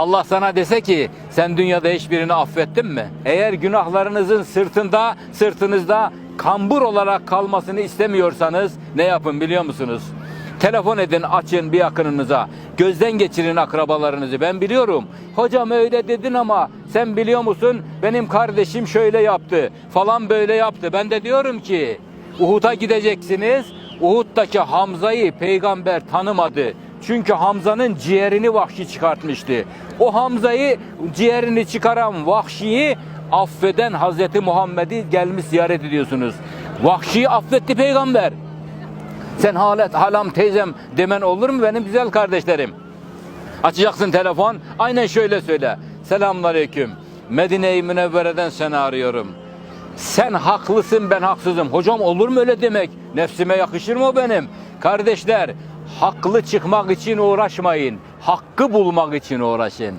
Allah sana dese ki sen dünyada hiçbirini affettin mi? Eğer günahlarınızın sırtında, sırtınızda kambur olarak kalmasını istemiyorsanız ne yapın biliyor musunuz? Telefon edin, açın bir yakınınıza. Gözden geçirin akrabalarınızı. Ben biliyorum. Hocam öyle dedin ama sen biliyor musun? Benim kardeşim şöyle yaptı. Falan böyle yaptı. Ben de diyorum ki Uhud'a gideceksiniz. Uhud'daki Hamza'yı peygamber tanımadı. Çünkü Hamza'nın ciğerini vahşi çıkartmıştı. O Hamza'yı ciğerini çıkaran vahşiyi affeden Hazreti Muhammed'i gelmiş ziyaret ediyorsunuz. Vahşiyi affetti peygamber. Sen halet, halam, teyzem demen olur mu benim güzel kardeşlerim? Açacaksın telefon, aynen şöyle söyle. Selamünaleyküm. Medine-i Münevvere'den seni arıyorum. Sen haklısın, ben haksızım. Hocam olur mu öyle demek? Nefsime yakışır mı o benim? Kardeşler, haklı çıkmak için uğraşmayın. Hakkı bulmak için uğraşın.